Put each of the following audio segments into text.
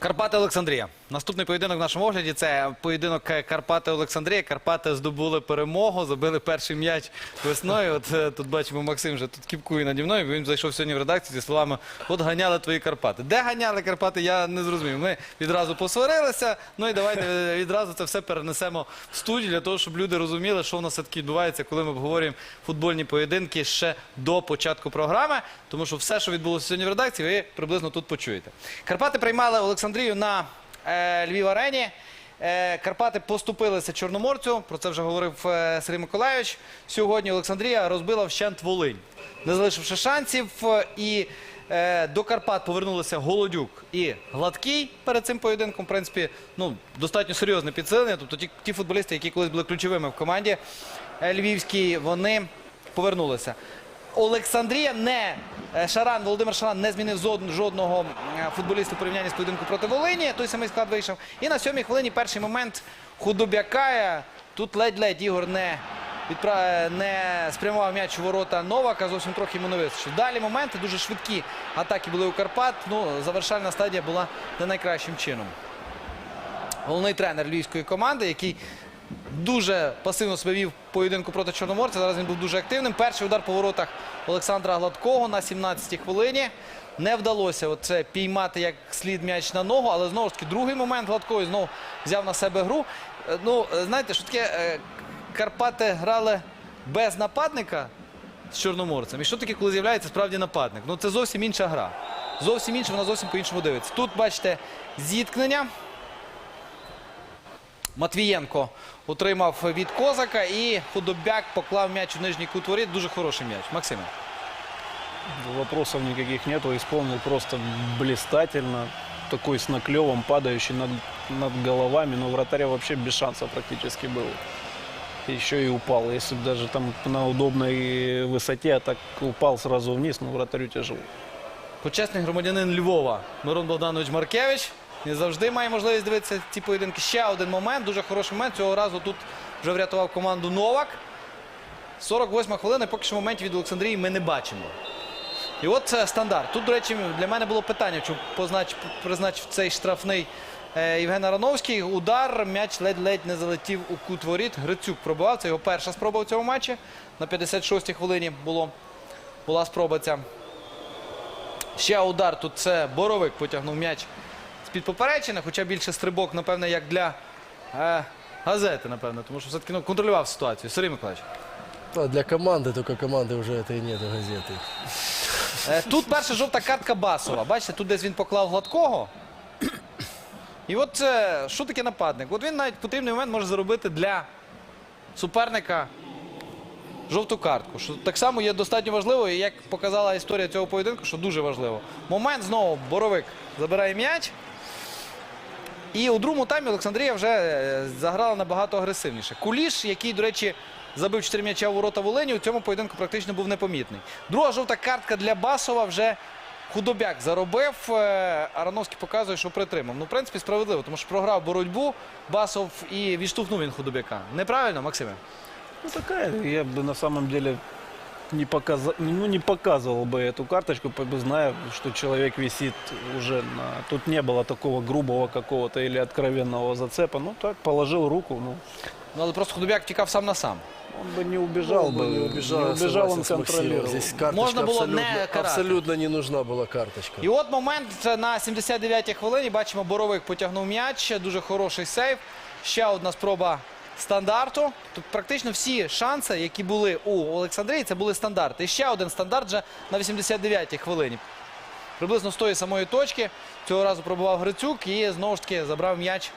Карпати Олександрія. Наступний поєдинок в нашому огляді це поєдинок Карпати Олександрія. Карпати здобули перемогу, забили перший м'яч весною. От е, тут бачимо, Максим вже тут кіпкує наді мною. Він зайшов сьогодні в редакцію зі словами: от ганяли твої Карпати. Де ганяли Карпати, я не зрозумів. Ми відразу посварилися. Ну і давайте е, відразу це все перенесемо в студію для того, щоб люди розуміли, що в нас все-таки відбувається, коли ми обговорюємо футбольні поєдинки ще до початку програми. Тому що все, що відбулося сьогодні в редакції, ви приблизно тут почуєте. Карпати приймали Олександрію на е, Львів арені. Е, Карпати поступилися Чорноморцю. Про це вже говорив е, Сергій Миколайович. Сьогодні Олександрія розбила вщент Волинь, не залишивши шансів. І до Карпат повернулися Голодюк і Гладкий перед цим поєдинком. В принципі, ну, достатньо серйозне підсилення. Тобто ті, футболісти, які колись були ключовими в команді львівській, вони повернулися. Олександрія не е, Шаран, Володимир Шаран не змінив жодного е, футболіста в порівнянні з поєдинку проти Волині. Той самий склад вийшов. І на сьомій хвилині перший момент Худобякая. Тут ледь-ледь Ігор не, відпра... не спрямував м'яч у ворота Новака. Зовсім трохи йому не. Далі моменти дуже швидкі атаки були у Карпат. Ну, завершальна стадія була не найкращим чином. Головний тренер львівської команди, який дуже пасивно себе вів поєдинку проти Чорноморця. Зараз він був дуже активним. Перший удар по воротах Олександра Гладкого на 17-й хвилині. Не вдалося оце піймати як слід м'яч на ногу, але знову ж таки другий момент Гладкої знову взяв на себе гру. Е, Ну, е, знаєте, що таке е, Карпати грали без нападника з Чорноморцем. І що таке, коли з'являється справді нападник? Ну це зовсім інша гра. Зовсім інша, вона зовсім по-іншому дивиться. Тут, бачите, зіткнення. Матвієнко отримав від Козака і Худобяк поклав м'яч у нижній кут воріт. Дуже хороший м'яч. Максиме. Вопросов никаких нету. Исполнил просто блистательно. Такой с наклевом, падающий над, над головами. Но вратаря вообще без шансов практически был. Еще и упал. Если бы даже там на удобной высоте, а так упал сразу вниз, ну вратарю тяжело. Почесний громадянин Львова Мирон Богданович Маркевич. Не завжди має можливість дивитися ці поєдинки. Ще один момент, дуже хороший момент. Цього разу тут вже врятував команду Новак. 48 хвилина, поки що моментів від Олександрії ми не бачимо. І от це стандарт. Тут, до речі, для мене було питання, чи призначив цей штрафний е, Євген Арановський. Удар, м'яч ледь-ледь не залетів у кут воріт. Грицюк пробивав. Це його перша спроба у цьому матчі. На 56-й хвилині було, була спроба ця. Ще удар тут це Боровик потягнув м'яч з-під поперечини, хоча більше стрибок, напевне, як для е, газети, напевне, тому що все-таки ну, контролював ситуацію. Сергій Миколаївич. А для команды, только команды уже этой нет газеты. Е, Тут перша жовта картка Басова. Бачите, тут десь він поклав гладкого. І от це, що таке нападник? От він навіть в потрібний момент може заробити для суперника жовту картку. Що так само є достатньо важливо, і як показала історія цього поєдинку, що дуже важливо. Момент знову Боровик забирає м'яч. І у другому таймі Олександрія вже е, заграла набагато агресивніше. Куліш, який, до речі, забив 4 м'яча у ворота Волині, у цьому поєдинку практично був непомітний. Друга жовта картка для Басова вже худобяк заробив. Е, Арановський показує, що притримав. Ну, в принципі, справедливо, тому що програв боротьбу Басов і відштовхнув він худобяка. Неправильно, Максиме? Ну такая, я бы на самом деле не, показа- ну, не показывал бы эту карточку, по- бы зная, что человек висит уже на... Тут не было такого грубого какого-то или откровенного зацепа. Ну так, положил руку, ну, Ну, але просто худобяк тікав сам на сам. он бы не убежал Он бы. бы не убежал, я убежал он согласен с Максимом. контролировал. Здесь карточка Можно было абсолютно, не карать. абсолютно не нужна была карточка. І от момент це на 79-й хвилині. Бачимо, Боровик потягнув м'яч. Дуже хороший сейв. Ще одна спроба стандарту. Тут практично всі шанси, які були у Олександрії, це були стандарти. І ще один стандарт вже на 89-й хвилині. Приблизно з тої самої точки. Цього разу пробував Грицюк і знову ж таки забрав м'яч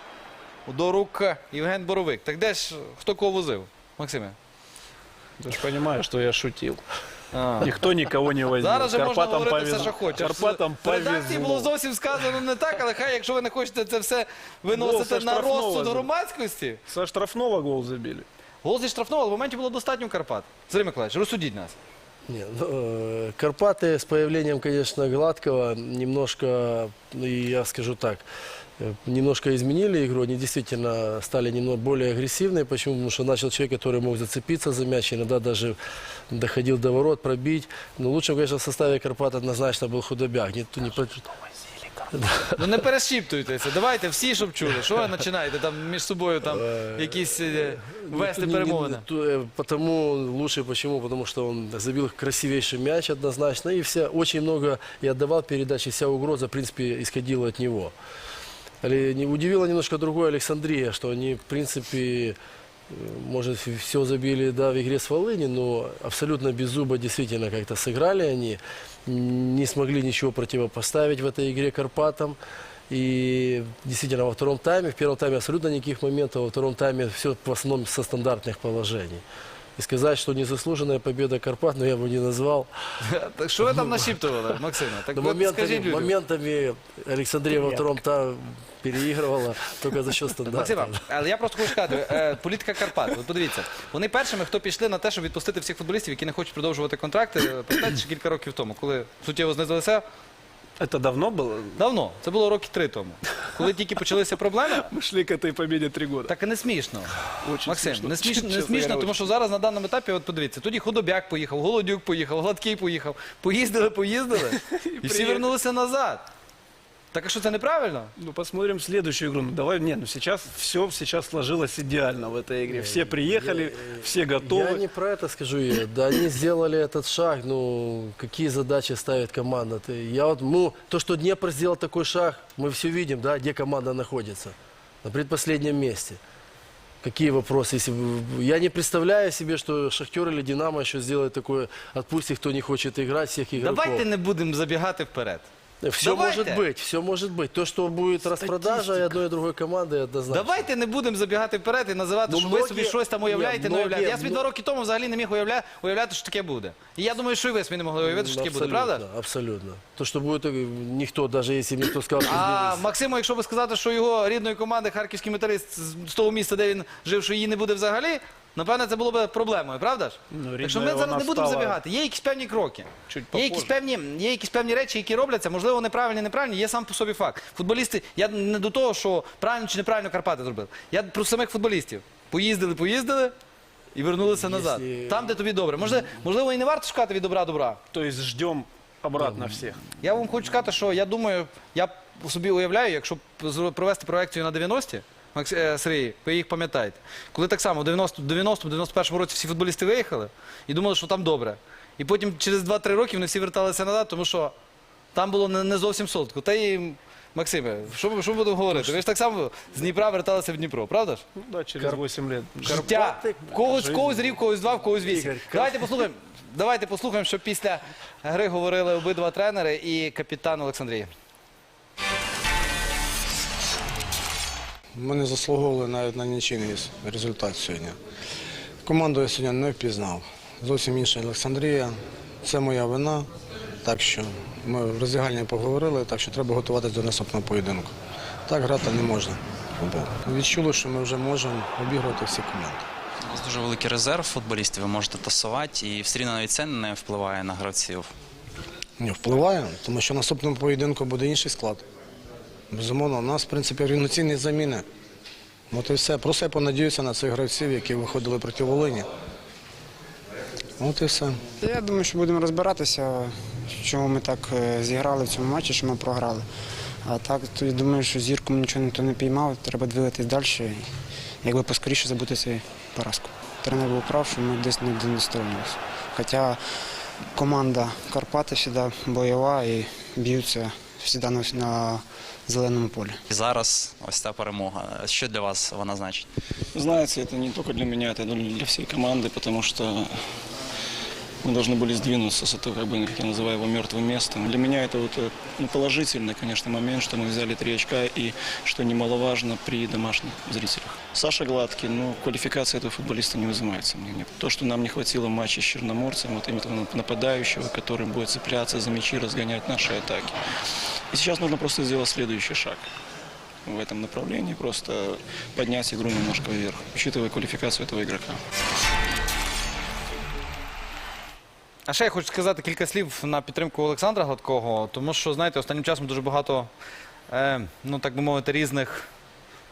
до рук Євген Боровик. Так де ж хто кого возив? Максиме? Ты же понимаешь, что я шутил. А. Никто никого не возил. Зараз же можна Карпатам говорити все, повезло. що хочеш. Карпатам В редакції було повезло. зовсім сказано не так, але хай, якщо ви не хочете це все виносити Гол со на штрафного розсуд забив. громадськості. Со штрафного гол забили. Гол зі штрафного, але моментів було достатньо у Карпат. Сергій Миколаївич, розсудіть нас. Не, ну, э, Карпаты с появлением, конечно, Гладкого немножко, ну, и я скажу так, э, немножко изменили игру. Они действительно стали немного более агрессивные. Почему? Потому что начал человек, который мог зацепиться за мяч, иногда даже доходил до ворот, пробить. Но лучшим, конечно, в составе Карпат однозначно был Худобяк. Не, не, по- Ну не перешіптуйтеся. Давайте всі, щоб чули. Що ви починаєте там між собою там якісь е, вести Ну, не- перемовини? не- то, э, Потому лучше почему? Потому что он забил красивейший мяч однозначно. И вся, очень много и отдавал передачи, вся угроза, в принципе, исходила от него. Али- не- Удивило немножко другое Александрия, что они, в принципе, э, может, все забили, да, в игре с Волыни, но абсолютно без зуба действительно как-то сыграли они. М, Не смогли ничего противопоставить в этой игре Карпатам. И действительно во втором тайме, в первом тайме абсолютно никаких моментов, во втором тайме все в основном со стандартных положений. И сказать, что незаслуженная победа Карпат, ну я бы не назвал. Так що ви там нашіптували, Максиме? Так Но от моментами, людям. моментами Александрия во втором тайме переигрывала только за счет стандарта. Максима, але я просто хочу сказати, е, політика Карпат. От подивіться, вони першими, хто пішли на те, щоб відпустити всіх футболістів, які не хочуть продовжувати контракти. е, Пам'ятаєте, ще кілька років тому, коли суттєво знизилися? Это давно было? Давно, це було роки три тому. Коли тільки почалися проблеми, Мы шли к этой победе три года. так і не смішно. Очень Максим, смешно. не смішно, не Честно смішно, говоря, тому що зараз на даному етапі, от подивіться, тоді Худобяк поїхав, Голодюк поїхав, Гладкий поїхав. Поїздили, поїздили, і всі приїхали. вернулися назад. Так а це неправильно? Ну, посмотрим следующую игру. Ну, давай, нет, ну сейчас все сейчас сложилось идеально в этой игре. Все приехали, все Я готовы. не про это скажу, Игорь. Да, они сделали этот шаг, ну, какие задачи ставит команда. Ты- Я вот, ну, то, что Днепр сделал такой шаг, мы все видим, да, где команда находится. На предпоследнем месте. Какие вопросы? Если бы- я не представляю себе, что Шахтер или Динамо еще сделает такое, отпусти, кто не хочет играть, всех игроков. Давайте не будемо забігати вперед. Все давайте. может быть, все может быть. То, что будет распродажа и одной и другой команды, однозначно. Давайте не будемо забігати вперед і називати, Ну, що ви многі- собі щось там уявляєте, Ні, не уявляєте. Я собі многі- два роки тому взагалі не міг уявля... уявляти, що таке буде. І я думаю, що і ви собі не могли уявити, що таке буде, правда? Абсолютно, Абсолютно. То, что будет, э, никто, даже если мне кто сказал, что А здесь- Максиму, якщо би сказати, що його рідної команди харківський металіст з з того місця, де він жив, що її не буде взагалі, напевне, це було б проблемою, правда ж? Ну, так що ми зараз не будемо забігати. Є якісь певні кроки. Чуть Є якісь, певні, є якісь певні речі, які робляться, можливо, неправильні, неправильні, є сам по собі факт. Футболісти, я не до того, що правильно чи неправильно Карпати зробили. Я про самих футболістів. Поїздили, поїздили і вернулися назад. Там, де тобі добре. Можливо, можливо, і не варто шукати від добра добра. То есть ждем обратно всех. Я вам хочу сказати, що я думаю, я собі уявляю, якщо провести проекцію на 90-ті, Макс, е, Сергій, ви їх пам'ятаєте. Коли так само в 90 90-91 році всі футболісти виїхали і думали, що там добре. І потім через 2-3 роки вони всі верталися назад, тому що там було не, зовсім солодко. Та і, Максиме, що, ми- що ми будемо говорити? Ви ж так само з Дніпра верталися в Дніпро, правда ж? Ну да, через 8 лет. Життя. Когось, когось рік, когось два, в когось вісім. Давайте послухаємо. Давайте послухаємо, що після гри говорили обидва тренери і капітан Олександрія. Ми не заслуговували навіть на нічийний результат сьогодні. Команду я сьогодні не впізнав. Зовсім інша Олександрія. Це моя вина. Так що ми в роздягальні поговорили, так що треба готуватися до наступного поєдинку. Так грати не можна. Відчули, що ми вже можемо обігрувати всі команди. У вас дуже великий резерв футболістів, ви можете тасувати, і все рівно навіть це не впливає на гравців. Ні, впливає, тому що в наступному поєдинку буде інший склад. Безумовно, у нас, в принципі, рівноцінні заміни. От і все. Просто я понадіюся на цих гравців, які виходили проти Волині. От і все. Я думаю, що будемо розбиратися, чому ми так е, зіграли в цьому матчі, що ми програли. А так, то я думаю, що зірку нічого ніхто не піймав, треба дивитись далі якби поскоріше забути цю поразку. Тренер був прав, що ми десь не достроїмося. Хоча команда Карпати завжди бойова і б'ються завжди на, на зеленому полі. І зараз ось ця перемога. Що для вас вона значить? Знаете, это не только для меня, это для всей команды, потому что мы должны были сдвинуться с этого, как, бы, я называю его, мертвым местом. Для меня это вот, э, ну, положительный, конечно, момент, что мы взяли три очка и, что немаловажно, при домашних зрителях. Саша Гладкий, ну, квалификация этого футболиста не вызывает сомнений. То, что нам не хватило в матче с Черноморцем, вот именно нападающего, который будет цепляться за мячи, разгонять наши атаки. И сейчас нужно просто сделать следующий шаг в этом направлении, просто поднять игру немножко вверх, учитывая квалификацию этого игрока. А ще я хочу сказати кілька слів на підтримку Олександра Гладкого, тому що, знаєте, останнім часом дуже багато, е, ну так би мовити, різних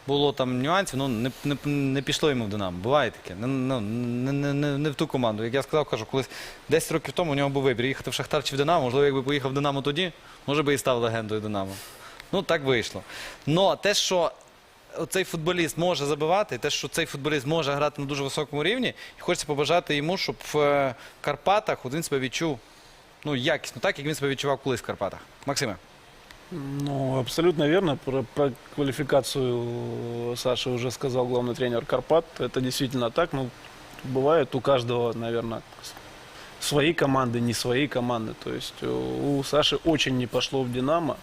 було там нюансів. Ну, не, не, не пішло йому в Динамо. Буває таке. Не, ну, не, не, не, не в ту команду. Як я сказав, кажу, колись 10 років тому у нього був вибір їхати в Шахтар чи в Динамо. Можливо, якби поїхав в Динамо тоді, може би і став легендою Динамо. Ну так вийшло. Но те, що цей футболіст може забивати, і те, що цей футболіст може грати на дуже високому рівні, і хочеться побажати йому, щоб в е, Карпатах от він себе відчув ну, якісно, так як він себе відчував колись в Карпатах. Максиме. Ну, абсолютно верно. Про, про квалификацию Саши уже сказал главный тренер Карпат. Это действительно так. Ну, бывает у каждого, наверное, с- свои команды, не свои команды. То есть э, у Саши очень не пошло в «Динамо».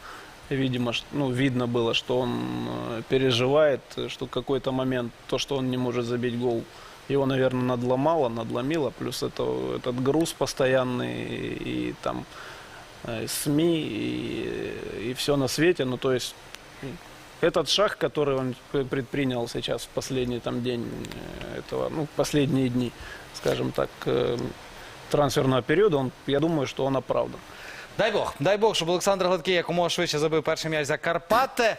Видимо, ну, видно было, что он э, переживает, что какой-то момент то, что он не может забить гол, его, наверное, надломало, надломило. Плюс это, этот груз постоянный и, и там э, СМИ и, и все на свете. Ну, то есть этот шаг, который он предпринял сейчас в последний там день э, этого, ну, последние дни, скажем так, трансферного периода, он, я думаю, что он оправдан. Дай Бог, дай Бог, щоб Олександр Гладкий якомога швидше забив перший м'яч за Карпати.